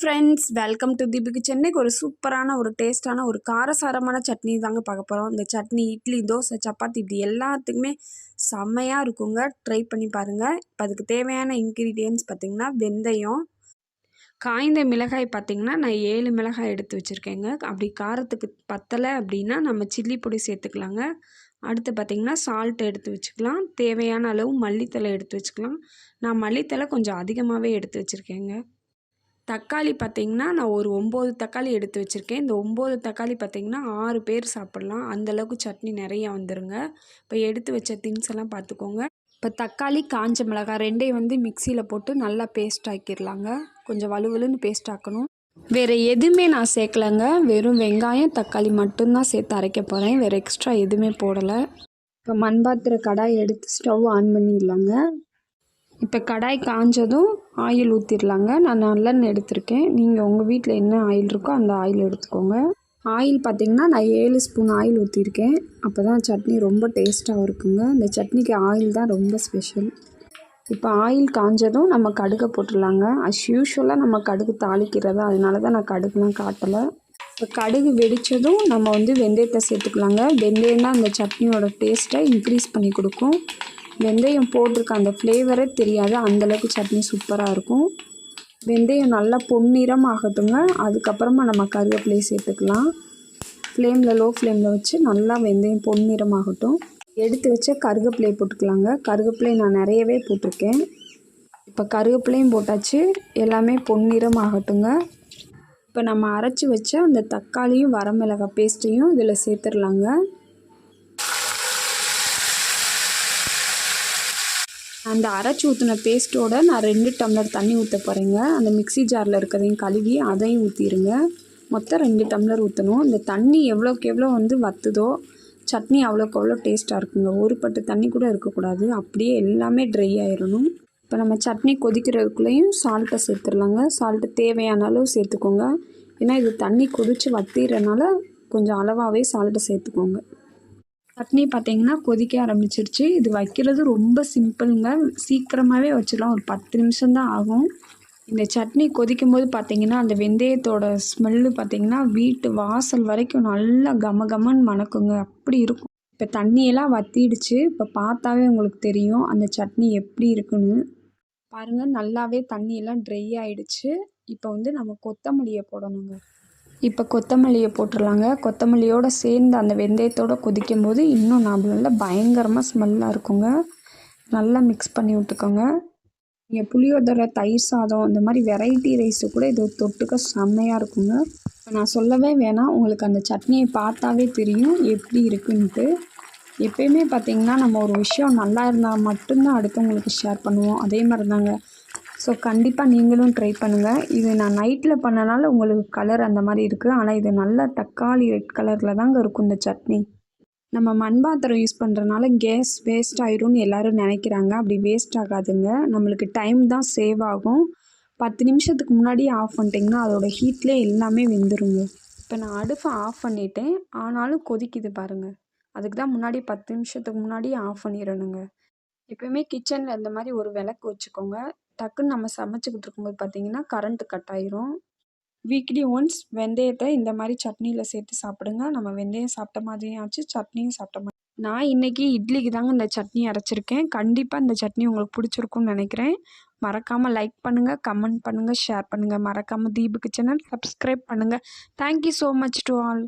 Friends welcome to தீபிக்கு சென்னைக்கு ஒரு சூப்பரான ஒரு டேஸ்ட்டான ஒரு காரசாரமான சட்னி தாங்க பார்க்க போகிறோம் இந்த சட்னி இட்லி தோசை சப்பாத்தி இப்படி எல்லாத்துக்குமே செம்மையாக இருக்குங்க. ட்ரை பண்ணி பாருங்கள் இப்போ அதுக்கு தேவையான இன்க்ரீடியன்ஸ் பார்த்திங்கன்னா வெந்தயம் காய்ந்த மிளகாய் பார்த்திங்கன்னா நான் ஏழு மிளகாய் எடுத்து வச்சுருக்கேங்க. அப்படி காரத்துக்கு பத்தலை அப்படின்னா நம்ம சில்லி பொடி சேர்த்துக்கலாங்க. அடுத்து பார்த்திங்கன்னா சால்ட் எடுத்து வச்சுக்கலாம். தேவையான அளவு மல்லித்தலை எடுத்து வச்சுக்கலாம். நான் மல்லித்தலை கொஞ்சம் அதிகமாகவே எடுத்து வச்சுருக்கேங்க. தக்காளி பார்த்திங்கன்னா நான் ஒரு ஒம்பது தக்காளி எடுத்து வச்சுருக்கேன். இந்த ஒம்பது தக்காளி பார்த்திங்கன்னா ஆறு பேர் சாப்பிட்லாம். அந்தளவுக்கு சட்னி நிறையா வந்துடுங்க இப்போ எடுத்து வச்ச திங்ஸ் எல்லாம் பார்த்துக்கோங்க இப்போ தக்காளி காஞ்ச மிளகாய் ரெண்டையும் வந்து மிக்சியில் போட்டு நல்லா பேஸ்ட் ஆக்கிடலாங்க கொஞ்சம் வலுவலுன்னு பேஸ்ட் ஆக்கணும். வேறு எதுவுமே நான் சேர்க்கலைங்க. வெறும் வெங்காயம் தக்காளி மட்டும்தான் சேர்த்து அரைக்க போகிறேன் வேறு எக்ஸ்ட்ரா எதுவுமே போடலை. இப்போ மண்பாத்திர கடாய் எடுத்து ஸ்டவ் ஆன் பண்ணிடலாங்க. இப்போ கடாய் காஞ்சதும் ஆயில் ஊற்றிடலாங்க நான் நல்லெண்ணெய் எடுத்திருக்கேன். நீங்கள் உங்கள் வீட்டில் என்ன ஆயில் இருக்கோ அந்த ஆயில் எடுத்துக்கோங்க. ஆயில் பார்த்திங்கன்னா நான் ஏழு ஸ்பூன் ஆயில் ஊற்றிருக்கேன் அப்போ தான் சட்னி ரொம்ப டேஸ்ட்டாக இருக்குங்க. இந்த சட்னிக்கு ஆயில் தான் ரொம்ப ஸ்பெஷல். இப்போ ஆயில் காஞ்சதும் நம்ம கடுகை போட்டுடலாங்க. அஸ் யூஷுவலாக நம்ம கடுகு தாளிக்கிறது. அதனால தான் நான் கடுகுலாம் காட்டலை. இப்போ கடுகு வெடித்ததும் நம்ம வந்து வெந்தயத்தை சேர்த்துக்கலாங்க. வெந்தயம் தான் அந்த சட்னியோட டேஸ்ட்டை இன்க்ரீஸ் பண்ணி கொடுக்கும். வெந்தயம் போட்டிருக்க அந்த ஃப்ளேவரே தெரியாது. அந்தளவுக்கு சட்னி சூப்பராக இருக்கும். வெந்தயம் நல்லா பொன்னிறம் ஆகட்டுங்க அதுக்கப்புறமா நம்ம கருவேப்பிலையை சேர்த்துக்கலாம். ஃப்ளேமில் லோ ஃப்ளேமில் வச்சு நல்லா வெந்தயம் பொன்னிறம் ஆகட்டும் எடுத்து வச்ச கருவேப்பிலையை போட்டுக்கலாங்க. கருவேப்பிலை நான் நிறையவே போட்டிருக்கேன். இப்போ கருவேப்பிலையும் போட்டாச்சு. எல்லாமே பொன்னிறம் ஆகட்டுங்க இப்போ நம்ம அரைச்சி வச்ச அந்த தக்காளியும் வரமிளகாய் பேஸ்ட்டையும் இதில் சேர்த்துடலாங்க. அந்த அரைச்சி ஊற்றின பேஸ்ட்டோட நான் ரெண்டு டம்ளர் தண்ணி ஊற்ற போகிறேங்க அந்த மிக்சி ஜாரில் இருக்கிறதையும் கழுவி அதையும் ஊற்றிடுங்க மொத்தம் ரெண்டு டம்ளர் ஊற்றணும் இந்த தண்ணி எவ்வளோக்கு எவ்வளோ வந்து வத்துதோ சட்னி அவ்வளோக்கு அவ்வளோ டேஸ்ட்டாக இருக்குங்க. ஒரு பட்டு தண்ணி கூட இருக்கக்கூடாது. அப்படியே எல்லாமே ட்ரை ஆயிடணும் இப்போ நம்ம சட்னி கொதிக்கிறதுக்குள்ளேயும் சால்ட்டை சேர்த்துடலாங்க. சால்ட்டு தேவையான அளவு சேர்த்துக்கோங்க. ஏன்னா இது தண்ணி கொதித்து வத்திரனால கொஞ்சம் அளவாகவே சால்ட்டை சேர்த்துக்கோங்க. சட்னி பார்த்தீங்கன்னா கொதிக்க ஆரம்பிச்சிருச்சு. இது வைக்கிறது ரொம்ப சிம்பிளுங்க. சீக்கிரமாகவே வச்சிடலாம். ஒரு பத்து நிமிஷம்தான் ஆகும். இந்த சட்னி கொதிக்கும் போது பார்த்தீங்கன்னா அந்த வெந்தயத்தோட ஸ்மெல்லு பார்த்தீங்கன்னா வீட்டு வாசல் வரைக்கும் நல்லா கம கமன்னு மணக்குங்க. அப்படி இருக்கும். இப்போ தண்ணியெல்லாம் வத்திடுச்சு. இப்போ பார்த்தாவே உங்களுக்கு தெரியும் அந்த சட்னி எப்படி இருக்குன்னு. பாருங்கள் நல்லாவே தண்ணியெல்லாம் ட்ரை ஆகிடுச்சு இப்போ வந்து நம்ம கொத்தமல்லியை போடணுங்க. இப்போ கொத்தமல்லியை போட்டுடலாங்க கொத்தமல்லியோடு சேர்ந்து அந்த வெந்தயத்தோடு கொதிக்கும் போது இன்னும் நல்லா பயங்கரமாக ஸ்மெல்லாக இருக்குங்க. நல்லா மிக்ஸ் பண்ணி விட்டுக்கோங்க. நீங்கள் புளியோதரை தயிர் சாதம் இந்த மாதிரி வெரைட்டி ரைஸு கூட இது தொட்டுக்க செம்மையாக இருக்குங்க. இப்போ நான் சொல்லவே வேணாம். உங்களுக்கு அந்த சட்னியை பார்த்தாவே தெரியும் எப்படி இருக்குன்ட்டு. எப்பயுமே பார்த்திங்கன்னா நம்ம ஒரு விஷயம் நல்லா இருந்தால் மட்டும்தான் அடுத்தவங்களுக்கு ஷேர் பண்ணுவோம். அதே மாதிரி தாங்க ஸோ கண்டிப்பாக நீங்களும் ட்ரை பண்ணுங்கள் இது நான் நைட்டில் பண்ணனால உங்களுக்கு கலர் அந்த மாதிரி இருக்குது ஆனால் இது நல்ல தக்காளி ரெட் கலரில் தாங்க இருக்கும் இந்த சட்னி. நம்ம மண் பாத்திரம் யூஸ் பண்ணுறனால கேஸ் வேஸ்ட் ஆயிரும்னு எல்லோரும் நினைக்கிறாங்க. அப்படி வேஸ்ட் ஆகாதுங்க. நம்மளுக்கு டைம் தான் சேவ் ஆகும். பத்து நிமிஷத்துக்கு முன்னாடி ஆஃப் பண்ணிட்டிங்கன்னா அதோடய ஹீட்லேயே எல்லாமே வெந்துருங்க. இப்போ நான் அடுப்பை ஆஃப் பண்ணிட்டேன். ஆனாலும் கொதிக்குது பாருங்கள் அதுக்கு தான் முன்னாடி பத்து நிமிஷத்துக்கு முன்னாடி ஆஃப் பண்ணிடணுங்க. எப்பயுமே கிச்சனில் இந்த மாதிரி ஒரு விளக்கு வச்சுக்கோங்க. டக்குன்னு நம்ம சமைச்சிக்கிட்டு இருக்கும்போது பார்த்தீங்கன்னா கரண்ட்டு கட் ஆயிரும். வீக்லி ஒன்ஸ் வெந்தயத்தை இந்த மாதிரி சட்னியில் சேர்த்து சாப்பிடுங்க. நம்ம வெந்தயம் சாப்பிட்ட மாதிரியும் ஆச்சு சட்னியும் சாப்பிட்ட மாதிரி. நான் இன்றைக்கி இட்லிக்கு தாங்க இந்த சட்னி அரைச்சிருக்கேன். கண்டிப்பாக இந்த சட்னி உங்களுக்கு பிடிச்சிருக்கும்னு நினைக்கிறேன். மறக்காமல் லைக் பண்ணுங்கள் கமெண்ட் பண்ணுங்கள் ஷேர் பண்ணுங்கள் மறக்காமல் தீபு கிச்சனை சப்ஸ்கிரைப் பண்ணுங்கள் thank you so much to all